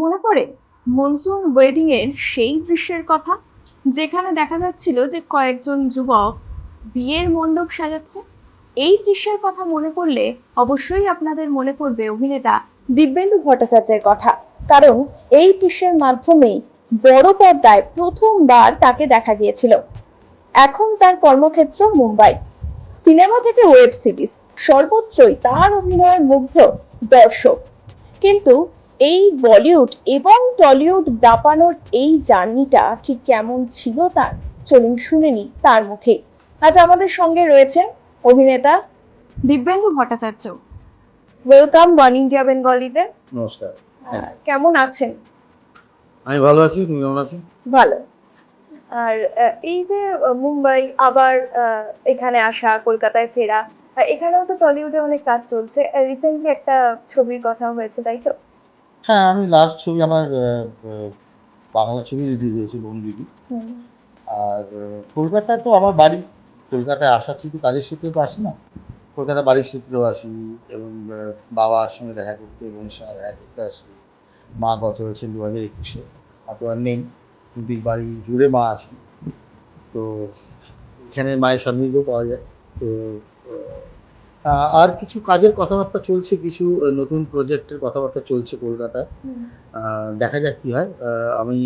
মনে পড়ে? Monsoon wedding এর সেই দৃশ্যের কথা, যেখানে দেখা যাচ্ছিল যে কয়েকজন যুবক বিয়ের মণ্ডপ সাজাচ্ছে? এই দৃশ্যের কথা মনে পড়লে অবশ্যই আপনাদের মনে পড়বে অভিনেতা দিব্যেন্দু ভট্টাচার্যের কথা। কারণ এই দৃশ্যের মাধ্যমেই বড় পর্দায় প্রথমবার তাকে দেখা গিয়েছিল। এখন তার কর্মক্ষেত্র মুম্বাই। সিনেমা থেকে ওয়েব সিরিজ, সর্বত্রই তার অভিনয়ের মুগ্ধ দর্শক। কিন্তু এই বলিউড এবং টলিউড দাপানোর এই জার্নিটা ঠিক কেমন ছিল তার? চলুন শুনে নি তার মুখে। আজ আমাদের সঙ্গে রয়েছেন অভিনেতা Dibyendu Bhattacharya. Welcome One India বেঙ্গলিতে নমস্কার। হ্যাঁ। কেমন আছেন? আমি ভালো আছি তুমি কেমন আছো? ভালো। আর এই যে মুম্বাই আবার এখানে আসা কলকাতায় ফেরা এখানেও তো টলিউডে অনেক কাজ চলছে। রিসেন্টলি একটা ছবির কথা হয়েছে তাই তো? হ্যাঁ আমি লাস্ট ছবি আমার বাংলা ছবি রিলিজ হয়েছে বনবিবি আর কলকাতায় তো আমার বাড়ি কলকাতায় আসার শুধু কাজের সূত্রে তো আসি না। কলকাতা বাড়ির সূত্রেও আসি এবং বাবার সঙ্গে দেখা করতে বোনের সঙ্গে দেখা করতে আসি। মা গত হয়েছে দু হাজার একুশে আর তো আর নেই। কিন্তু এই বাড়ি জুড়ে মা আছে তো এখানে মায়ের সান্নিধ্য পাওয়া যায়। তো আর কিছু কাজের কথাবার্তা চলছে কিছু নতুন প্রজেক্টের কথাবার্তা চলছে কলকাতায়। দেখা যাক কি হয়। আমি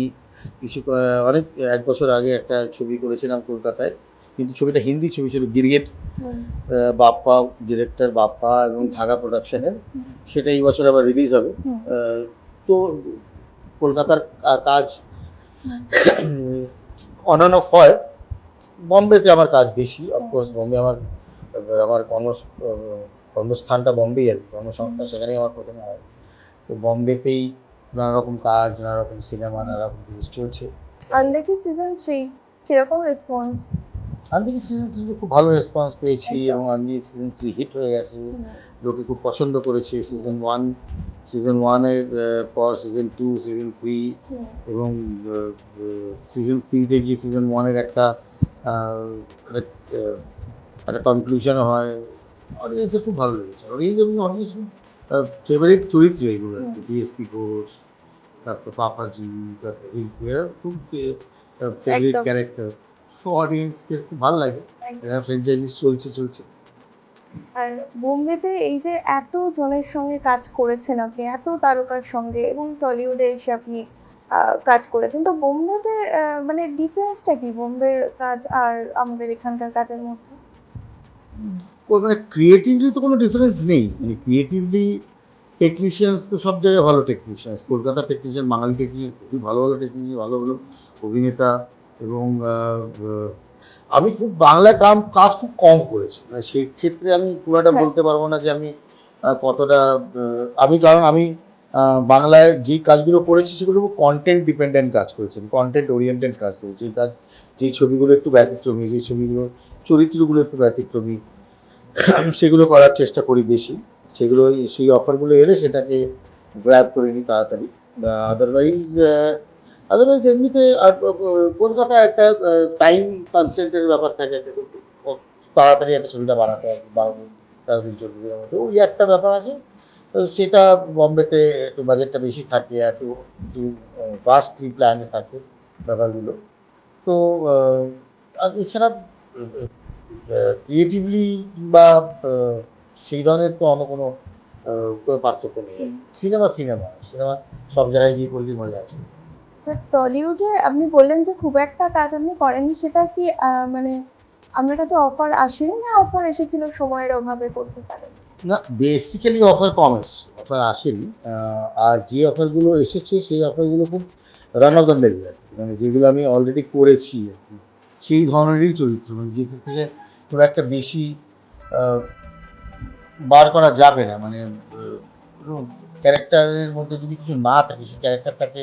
কিছু অনেক এক বছর আগে একটা ছবি করেছিলাম কলকাতায় কিন্তু ছবিটা হিন্দি ছবি ছিল গিরিগেট। বাপ্পা ডিরেক্টর বাপ্পা এবং ধাগা প্রোডাকশনের সেটা এই বছর আবার রিলিজ হবে। তো কলকাতার কাজ অন অফ হয়। বম্বেতে আমার কাজ বেশি অফকোর্স বম্বে আমার আমার কর্ম কর্মস্থানটা বম্বেই আর কর্মসংস্থান সেখানেই আমার প্রথমে হয়। তো বম্বেতেই নানা রকম কাজ নানা রকম সিনেমা নানা রকম জিনিস চলছে। আনদেখি সিজন থ্রি কীরকম রেসপন্স আমি সিজন থ্রি খুব ভালো রেসপন্স পেয়েছি এবং আমি সিজন থ্রি হিট হয়ে গেছে। লোকে খুব পছন্দ করেছে সিজন ওয়ান সিজন ওয়ানের পর সিজন টু সিজন থ্রি এবং সিজন থ্রিতে গিয়ে সিজন ওয়ানের একটা একটা, কনক্লুশন হয়। অডিয়েন্সের খুব ভালো লেগেছে। অডিয়েন্স এবং অডিয়েন্স ফেভারিট চরিত্র এগুলো হুম। ডিএসপি ঘোষ তারপর পাপাজি তারপর এরা খুব ফেভারিট ক্যারেক্টার তো অডিয়েন্সকে খুব ভালো লাগে। এরা ফ্র্যাঞ্চাইজিস চলছে চলছে। আর বোম্বেতে এই যে এত জনের সঙ্গে কাজ করেছেন আপনি এত তারকার সঙ্গে এবং টলিউডে এসে আপনি কাজ করেছেন। তো বোম্বেতে মানে ডিফারেন্সটা কি বোম্বের কাজ আর আমাদের এখানকার কাজের মধ্যে? মানে ক্রিয়েটিভলি তো কোনো ডিফারেন্স নেই। মানে ক্রিয়েটিভলি টেকনিশিয়ানস তো সব জায়গায় ভালো টেকনিশিয়ানস কলকাতা টেকনিশিয়ান বাঙালি টেকনিশিয়ান খুবই ভালো ভালো টেকনিশিয়ান ভালো ভালো অভিনেতা এবং আমি খুব বাংলা কাম কাজ খুব কম করেছি। মানে সেই ক্ষেত্রে আমি খুব একটা হ্যাঁ। বলতে পারব না যে আমি কতটা আমি কারণ আমি বাংলায় যে কাজগুলো করেছি সেগুলো কন্টেন্ট ডিপেন্ডেন্ট কাজ করেছি। কন্টেন্ট ওরিয়েন্টেড কাজ করেছি। কাজ যে ছবিগুলো একটু ব্যতিক্রমী যে ছবিগুলো চরিত্রগুলো একটু ব্যতিক্রমী সেগুলো করার চেষ্টা করি বেশি। সেগুলো সেই অফারগুলো এলে সেটাকে গ্র্যাব করে নিই তাড়াতাড়ি। আদারওয়াইজ আদারওয়াইজ এমনিতে আর আহ, কলকাতায় একটা টাইম কনসেন্টের ব্যাপার থাকে তাড়াতাড়ি একটা ছবিটা বানাতে হয় দিন চোদ্দ দিনের মধ্যে। ওই একটা ব্যাপার আছে সেটা বম্বেতে একটু বাজেটটা বেশি থাকে একটু একটু ফাস্টলি প্ল্যানে থাকে ব্যাপারগুলো। তো এছাড়া ক্রিয়েটিভলি বা সেই ধরনের তো অন্য কোনো কোনো পার্থক্য নেই। সিনেমা সিনেমা সিনেমা সব জায়গায় গিয়ে করলেই মজা আছে। যে টলিউডে আপনি বললেন যে খুব একটা কাজ আপনি করেননি সেটা কি মানে আপনার কাছে অফার আসেনি না অফার এসেছিল সময়ের অভাবে করতে পারেন? না বেসিক্যালি অফার কম এসছে অফার আসেনি। আর যে অফারগুলো এসেছে সেই অফারগুলো খুব রান অফ দ্য মিল মানে যেগুলো আমি অলরেডি করেছি আর কি। সেই ধরনেরই চরিত্র। মানে যেখান থেকে খুব একটা বেশি বার করা যাবে না। মানে ক্যারেক্টারের মধ্যে যদি কিছু না থাকে, সেই ক্যারেক্টারটাকে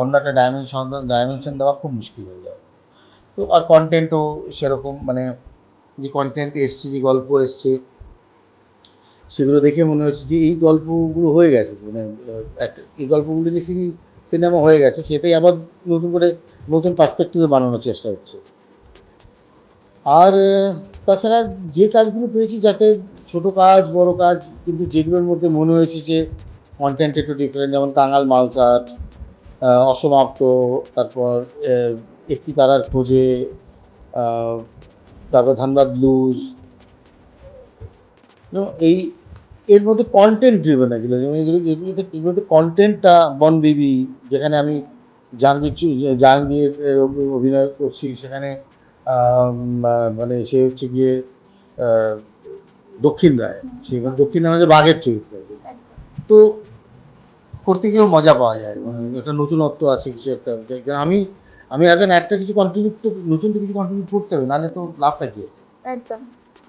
অন্য একটা ডাইমেনশন ডাইমেনশন দেওয়া খুব মুশকিল হয়ে যাবে। তো আর কন্টেন্টও সেরকম মানে যে কন্টেন্ট এসছে, যে গল্প এসছে, সেগুলো দেখে মনে হচ্ছে যে এই গল্পগুলো হয়ে গেছে। মানে এই গল্পগুলো নিয়ে সিরিজ সিনেমা হয়ে গেছে, সেটাই আবার নতুন করে নতুন পার্সপেক্টিভে বানানোর চেষ্টা হচ্ছে। আর, তাছাড়া যে কাজগুলো পেয়েছি যাতে ছোট কাজ, বড় কাজ, কিন্তু যেগুলোর মধ্যে মনে হয়েছে যে কন্টেন্ট একটু ডিফারেন্ট যেমন কাঙাল মালসাট অসমাপ্ত, তারপর একটি তারার খোঁজে তারপর ধানবাদ লুজ এই এর মধ্যে কন্টেন্ট ড্রিভেন এগুলো, যেমন এগুলো এগুলোতে এগুলোতে কন্টেন্টটা বন বেবি যেখানে আমি জাহাঙ্গীর জাহাঙ্গীর অভিনয় করছি, সেখানে মানে সে হচ্ছে গিয়ে দক্ষিণ রায়। সেখানে দক্ষিণ রায় বাঘের চরিত্র। তো করতে গিয়েও মজা পাওয়া যায়। মানে একটা নতুনত্ব আছে কিছু একটা। আমি আমি অ্যাজ অ্যান একটা কিছু কন্ট্রিবিউট তো, নতুন তো কিছু কন্ট্রিবিউট করতে হবে, নাহলে তো লাভটা কি আছে? একদম।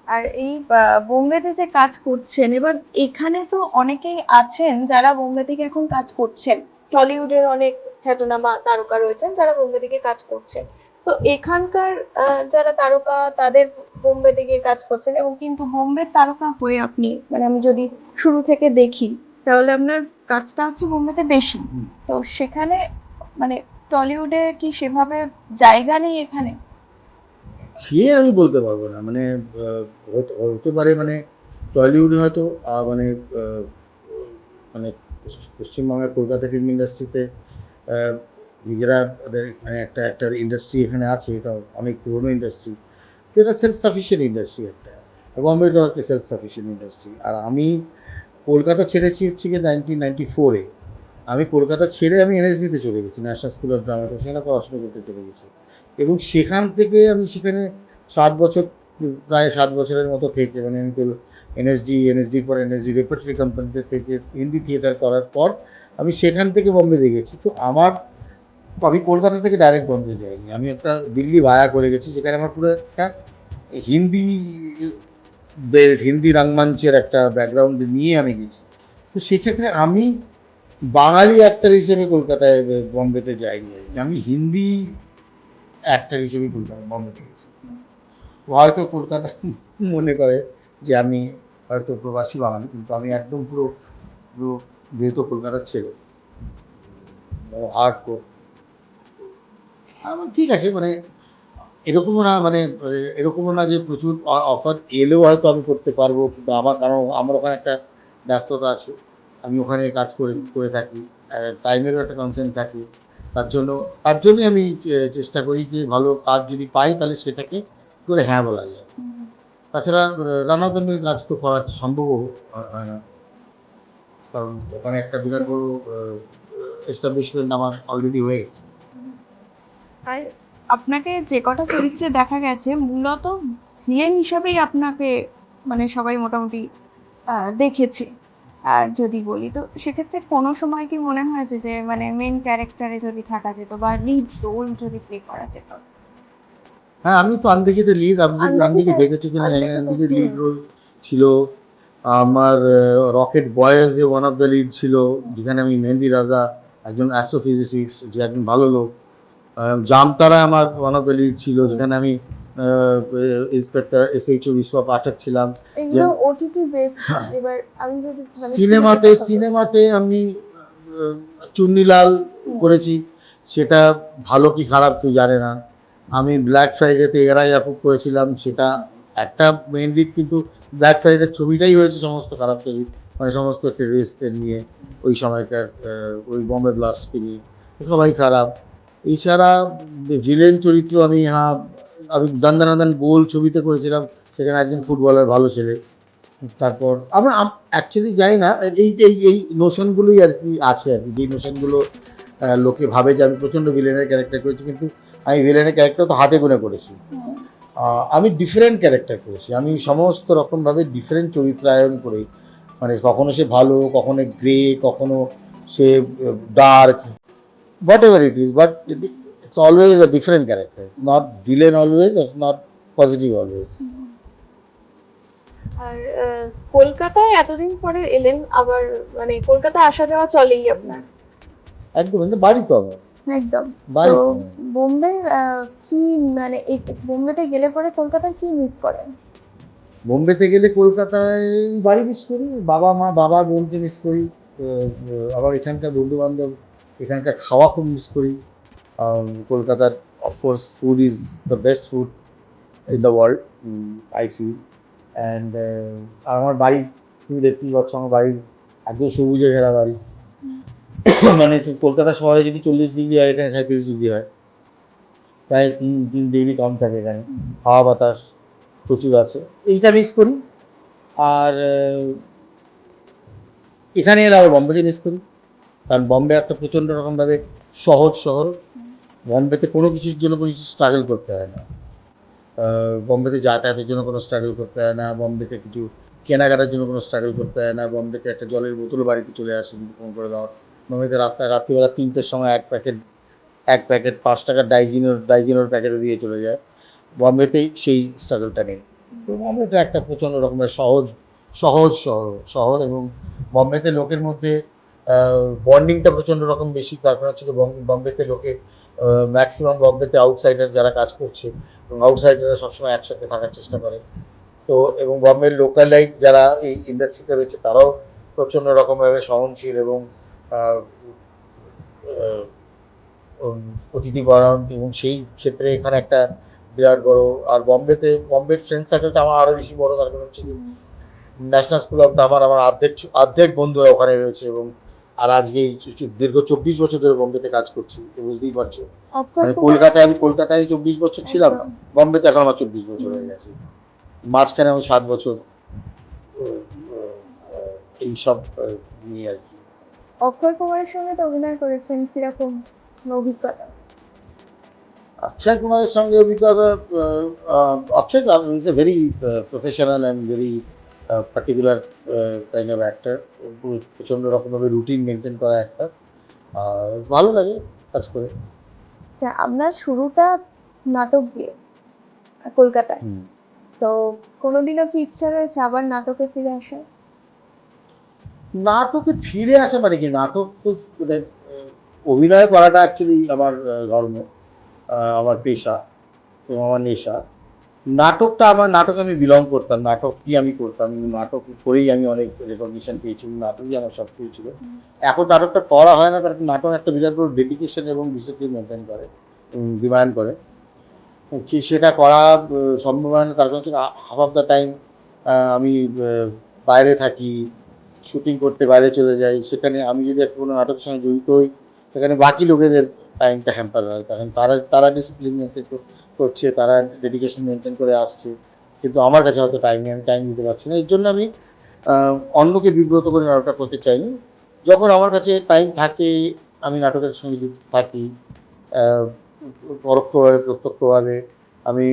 আর এই বোম্বেতে যে কাজ করছেন এবার এখানে তো অনেকেই আছেন যারা বোম্বে থেকে এখন কাজ করছেন। টলিউডের অনেক খ্যাতনামা তারকা রয়েছেন যারা বোম্বে থেকে কাজ করছেন। তো এখানকার যারা তারকা তাদের বোম্বে থেকে কাজ করছেন এবং কিন্তু বোম্বের তারকা হয়ে আপনি মানে আমি যদি শুরু থেকে দেখি তাহলে আপনার কাজটা হচ্ছে বোম্বেতে বেশি। তো সেখানে মানে টলিউডে কি সেভাবে জায়গা নেই এখানে? সে আমি বলতে পারব না। মানে হতে- পারে মানে টলিউডে হয়তো মানে মানে পশ্চিম- পশ্চিমবঙ্গের কলকাতা ফিল্ম ইন্ডাস্ট্রিতে নিজেরা ওদের মানে একটা একটা ইন্ডাস্ট্রি এখানে আছে, এটা অনেক পুরনো ইন্ডাস্ট্রি তো এটা সেলফ সাফিসিয়েন্ট ইন্ডাস্ট্রি একটা। বম্বেটাও একটা সেলফ সাফিসিয়েন্ট ইন্ডাস্ট্রি আর আমি কলকাতা ছেড়েছি হচ্ছে গিয়ে নাইনটিন নাইনটি ফোরে আমি কলকাতা ছেড়ে আমি এনএসজিতে চলে গেছি ন্যাশনাল স্কুল অফ ড্রামাতে সেখানে পড়াশোনা করতে চলে গেছি। এবং সেখান থেকে আমি সেখানে সাত বছর, প্রায় সাত বছরের মতো থেকে মানে আমি এনএসডি এনএসডির পর এনএসডি রেপার্টরি কোম্পানিতে থেকে হিন্দি থিয়েটার করার পর আমি সেখান থেকে বম্বে দেখেছি তো আমার, আমি কলকাতা থেকে ডাইরেক্ট বম্বে যাইনি। আমি একটা দিল্লি ভায়া করে গেছি, যেখানে আমার পুরো একটা হিন্দি বেল্ট হিন্দি রাংমঞ্চের একটা ব্যাকগ্রাউন্ড নিয়ে আমি গেছি। তো সেক্ষেত্রে আমি বাঙালি অ্যাক্টর হিসেবে কলকাতায় বম্বেতে যাইনি। আমি হিন্দি অ্যাক্টর হিসেবেই কলকাতা গেছি। ও হয়তো কলকাতা মনে করে যে আমি হয়তো প্রবাসী বাঙালি, কিন্তু আমি একদম পুরো পুরো যেহেতু কলকাতার ছেলে হার্ড কোর আমার ঠিক আছে মানে এরকমও না মানে এরকমও না যে প্রচুর অফার এলেও হয়তো আমি করতে পারব কিন্তু আমার, কারণ আমার ওখানে একটা ব্যস্ততা আছে। আমি ওখানে কাজ করে করে থাকি টাইমেরও একটা কনসেন্ট থাকে। তার জন্য, তার জন্যই আমি চেষ্টা করি যে ভালো কাজ যদি পাই তাহলে সেটাকে করে হ্যাঁ বলা যায়। তাছাড়া রানাদানের কাজ তো করা সম্ভব হয় না। কারণ ওখানে একটা বিরাট বড় এস্টাবলিশমেন্ট আমার অলরেডি হয়ে গেছে। আপনাকে যে কটা চরিত্রে দেখা গেছে, মূলত ভিলেন হিসাবেই আপনাকে মানে সবাই মোটামুটি দেখেছে। যদি বলি তো সেক্ষেত্রে কোনো সময় কি মনে হয়েছে যে মানে মেন ক্যারেক্টারে যদি থাকা যেত বা লিড রোল যদি প্লে করা যেত? হ্যাঁ আমি তো আন্দিকিতে লিড আন্দিকে দেখেছি কিনা জানি না আন্দিকে লিড রোল ছিল। আমার রকেট বয়েজ যে ওয়ান অফ দ্য লিড ছিল যেখানে আমি মেহেন্দি রাজা একজন অ্যাস্ট্রোফিজিসিক্স যে একজন ভালো লোক। জামতারা আমার ওয়ান অফ দ্য লিড ছিল যেখানে আমি ইন্সপেক্টর এস এইচ ও বিশ্ব পাঠক ছিলাম। ওটিটি বেস এবার আমি যদি মানে সিনেমাতে। সিনেমাতে আমি চুন্নিলাল করেছি। সেটা ভালো কি খারাপ কেউ জানে না। আমি ব্ল্যাক ফ্রাইডেতে এরাই অ্যাপ্রুভ করেছিলাম। সেটা একটা মেন লিড কিন্তু ব্ল্যাক ফ্রাইডের ছবিটাই হয়েছে সমস্ত খারাপ ছবি। মানে সমস্ত টেরিস্টদের নিয়ে ওই সময়কার ওই বম্বে ব্লাস্টকে নিয়ে। সবাই খারাপ। এছাড়া ভিলেন চরিত্র আমি হ্যাঁ আমি দান্দানাদান গোল ছবিতে করেছিলাম, সেখানে একজন ফুটবলার ভালো ছেলে। তারপর আমরা অ্যাকচুয়ালি জানি না, এই এই এই নোশনগুলোই আর কি আছে আর কি। যে নোশনগুলো লোকে ভাবে যে আমি প্রচণ্ড ভিলেনের ক্যারেক্টার করেছি, কিন্তু আমি ভিলেনের ক্যারেক্টার তো হাতে গুনে করেছি। আমি ডিফারেন্ট ক্যারেক্টার করেছি। আমি সমস্ত রকমভাবে ডিফারেন্ট চরিত্রায়ন করে। মানে কখনো সে ভালো, কখনো গ্রে কখনো সে dark whatever it is but it's always a different character not villain always not positive always আর আহ, কলকাতায় এতদিন পরে এলেন আবার মানে কলকাতা আসা যাওয়া চলেই আপনার? একদম কিন্তু বাড়ি তো আমার একদম। তো। বোম্বে আহ, কি মানে এই বোম্বেতে গেলে পরে কলকাতা কি মিস করেন? বোম্বেতে গেলে কলকাতায় বাড়ি মিস করি বাবা মা বাবা বোনকে মিস করি আবার এখানকার বন্ধু বান্ধব এখানকার খাওয়া খুব মিস করি। কলকাতার of course food is the best food in the world I feel and আমার বাড়ি তুমি দেখতেই পাচ্ছ আমার বাড়ির একদম সবুজে ঘেরা বাড়ি। মানে কলকাতা শহরে যদি চল্লিশ ডিগ্রি হয় এখানে সাঁত্রিশ ডিগ্রি হয়। প্রায় তিন তিন ডিগ্রি কম থাকে এখানে। হাওয়া বাতাস প্রচুর আছে। এইটা মিস করি। আর এখানে এলে আবার বম্বেতে মিস করি। কারণ বম্বে একটা প্রচণ্ড রকমভাবে সহজ শহর। বম্বেতে কোনো কিছুর জন্য কোনো কিছু স্ট্রাগল করতে হয় না। বম্বেতে যাতায়াতের জন্য কোনো স্ট্রাগল করতে হয় না। বম্বেতে কিছু কেনাকাটার জন্য কোনো স্ট্রাগল করতে হয় না। বম্বেতে একটা জলের বোতল বাড়িতে চলে আসে ফোন করে দাও বম্বেতে রাত্রে রাত্রিবেলা তিনটের সময় এক প্যাকেট এক প্যাকেট পাঁচ টাকার ডাইজিনোর ডাইজিনোর প্যাকেটে দিয়ে চলে যায়। বম্বেতেই সেই স্ট্রাগলটা নেই। বম্বেটা একটা প্রচণ্ড রকমের সহজ সহজ শহর শহর এবং বম্বেতে লোকের মধ্যে বন্ডিংটা প্রচণ্ড রকম বেশি। তার কারণ হচ্ছে বম্বেতে লোকে ম্যাক্সিমাম বম্বেতে আউটসাইডার যারা কাজ করছে এবং আউটসাইডাররা সবসময় একসাথে থাকার চেষ্টা করে। তো এবং বম্বের লোকাল লাইট যারা এই ইন্ডাস্ট্রিতে রয়েছে তারাও প্রচণ্ড রকমভাবে সহনশীল এবং আহ, অতিথিপরায়ণ এবং সেই ক্ষেত্রে এখানে একটা বিরাট বড় আর বম্বেতে বম্বের ফ্রেন্ড সার্কেলটা আমার আরও বেশি বড় তার কারণ হচ্ছে ন্যাশনাল স্কুল অফ আমার আমার অর্ধেক অর্ধেক বন্ধুরা ওখানে রয়েছে এবং আর আজকে এই দীর্ঘ চব্বিশ বছর ধরে বম্বেতে কাজ করছি বুঝতেই পারছ। মানে কলকাতায় আমি কলকাতায় চব্বিশ বছর ছিলাম একদম। বম্বেতে এখন আমার চব্বিশ বছর হয়ে গেছে। মাঝখানে আমি সাত বছর এইসব নিয়ে আর কি। অক্ষয় কুমারের সঙ্গে তো অভিনয় করেছেন কীরকম অভিজ্ঞতা? অক্ষয় কুমারের সঙ্গে অভিজ্ঞতা Akshay is a very professional and very particular kind of actor প্রচণ্ড রকমভাবে রুটিন মেনটেন করা অ্যাক্টার ভালো লাগে কাজ করে। আচ্ছা আপনার শুরুটা নাটক দিয়ে কলকাতায়। তো কোনোদিনও কি ইচ্ছা রয়েছে আবার নাটকে ফিরে আসার? নাটকে ফিরে আসা মানে কি? নাটক তো মানে, অভিনয় করাটা অ্যাকচুয়ালি আমার ধর্ম আমার পেশা এবং আমার নেশা। নাটকটা আমার নাটক আমি বিলং করতাম নাটক কি আমি করতাম নাটক করেই আমি অনেক রেকগনিশন পেয়েছি নাটকই আমার সব কিছু ছিল এখন নাটকটা করা হয় না তার নাটক একটা বিরাট বড় ডেডিকেশন এবং ডিসিপ্লিন মেনটেন করে ডিমান্ড করে। কি সেটা করা সম্ভব হয় না তার কারণ হাফ অফ দ্য টাইম আমি বাইরে থাকি শুটিং করতে বাইরে চলে যাই সেখানে আমি যদি একটা কোনো নাটকের সঙ্গে জড়িত হই সেখানে বাকি লোকেদের টাইমটা হ্যাম্পার হয় কারণ তারা তারা ডিসিপ্লিন মেনটেন করছে, তারা ডেডিকেশন মেনটেন করে আসছে। কিন্তু আমার কাছে হয়তো টাইম নেই, আমি টাইম দিতে পারছি না। এর জন্য আমি অন্যকে বিব্রত করে নাটকটা করতে চাইনি। যখন আমার কাছে টাইম থাকে, আমি নাটকের সঙ্গে যুক্ত থাকি পরোক্ষভাবে, প্রত্যক্ষভাবে। আমি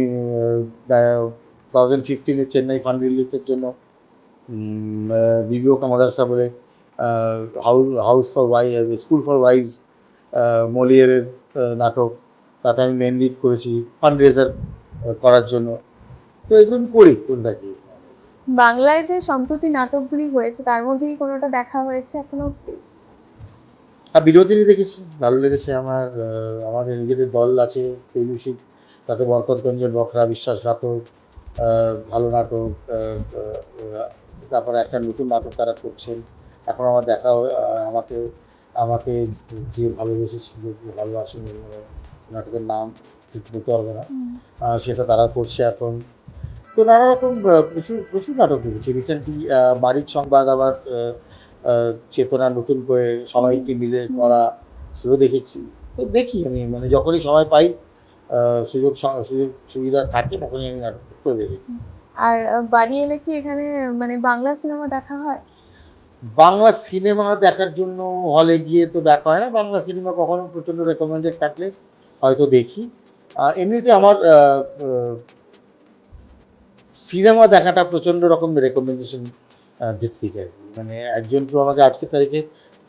থাউজেন্ড ফিফটিনে চেন্নাই ফান রিলিফের জন্য বিবিও মাদারসা বলে house for Y school for wives মলিয়ারের নাটক তাতে আমি মেন লিড করেছি ফান্ড রেজার করার জন্য। তো এগুলো আমি করি কোনটাকে বাংলায় যে সম্প্রতি নাটকগুলি হয়েছে তার মধ্যে কি কোনোটা দেখা হয়েছে এখনও অব্দি? আর বিরোধীরই দেখেছি ভালো লেগেছে আমার আমাদের নিজেদের দল আছে শৈলুষিক তাতে বরকতগঞ্জের বখরা বিশ্বাসঘাতক ভালো নাটক তারপরে একটা নতুন নাটক তারা করছেন। এখন আমার দেখা আমাকে আমাকে যে ভালোবেসেছিল যে ভালোবাসেন নাটকের নাম ঠিক বলতে পারবে না। সেটা তারা করছে এখন। তো নানা রকম প্রচুর প্রচুর নাটক দেখেছি। রিসেন্টলি বাড়ির সংবাদ আবার চেতনা নতুন করে সবাইকে মিলে করা সেও দেখেছি। তো দেখি আমি মানে যখনই সময় পাই সুযোগ সুযোগ সুবিধা থাকে তখনই আমি নাটক করে দেখি। আর বাড়ি এলে কি এখানে মানে বাংলা সিনেমা দেখা হয়? বাংলা সিনেমা দেখার জন্য হলে গিয়ে তো দেখা হয় না। বাংলা সিনেমা কখনো প্রচণ্ড রেকমেন্ডেড থাকলে হয়তো দেখি। এমনিতে আমার সিনেমা দেখাটা প্রচণ্ড রকম রেকমেন্ডেশন ভিত্তিক আর কি। মানে একজন কেউ আমাকে আজকের তারিখে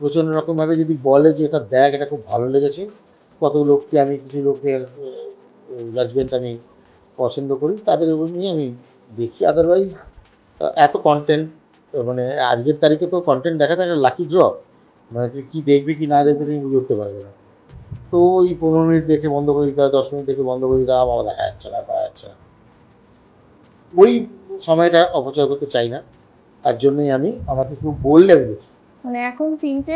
প্রচণ্ড রকমভাবে যদি বলে যে এটা দেখ, এটা খুব ভালো লেগেছে, কত লোককে আমি কিছু লোকের জাজমেন্ট আমি পছন্দ করি, তাদের উপর নিয়ে আমি দেখি। আদারওয়াইজ এত কন্টেন্ট মানে আজকের তারিখে তো কন্টেন্ট দেখা থাকে লাকি ড্র মানে তুই কী দেখবি, কি না দেখবি তুমি বুঝে উঠতে পারবে না। তো ওই পনেরো মিনিট দেখে বন্ধ করে দিতে হয় দশ মিনিট দেখে বন্ধ করে দিতে হয় আমার দেখা যাচ্ছে না পাওয়া যাচ্ছে। না ওই সময়টা অপচয় করতে চাই না তার জন্যই আমি আমাকে কেউ বললে আমি দেখি। মানে এখন তিনটে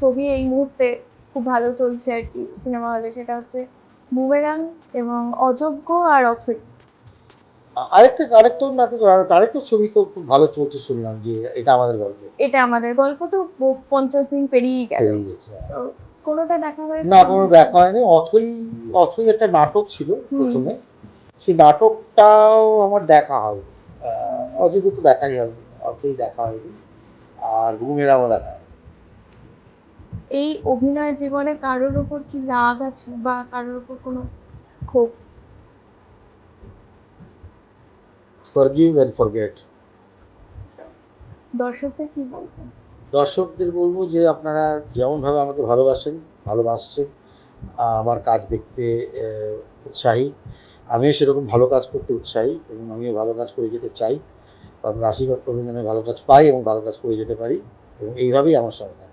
ছবি এই মুহূর্তে খুব ভালো চলছে আর কি সিনেমা হলে সেটা হচ্ছে বুমেরাং এবং অযোগ্য আর অথৈ আরেকটা আরেকটা নাটক আরেকটা ছবি তো খুব ভালো চলছে শুনলাম যে এটা আমাদের গল্প। এটা আমাদের গল্প তো পঞ্চাশ দিন পেরিয়ে গেল। কোনোটা দেখা না কোনো দেখা হয়নি। অথই অথই একটা নাটক ছিল প্রথমে। সেই নাটকটাও আমার দেখা অযোগ্য তো দেখাই হবে অথই দেখা হয়নি। আর আমার দেখা। এই অভিনয় জীবনে কারোর উপর কি রাগ আছে বা কারোর উপর কোনো ক্ষোভ? Forgive and forget দর্শকদের কি বলবেন? দর্শকদের বলব যে আপনারা যেমনভাবে আমাকে ভালোবাসেন, ভালোবাসছেন আমার কাজ দেখতে উৎসাহী, আমিও সেরকম ভালো কাজ করতে উৎসাহী এবং আমিও ভালো কাজ করে যেতে চাই কারণ আশীর্বাদ করবেন যেন ভালো কাজ পাই এবং ভালো কাজ করে যেতে পারি এবং এইভাবেই আমার সঙ্গে।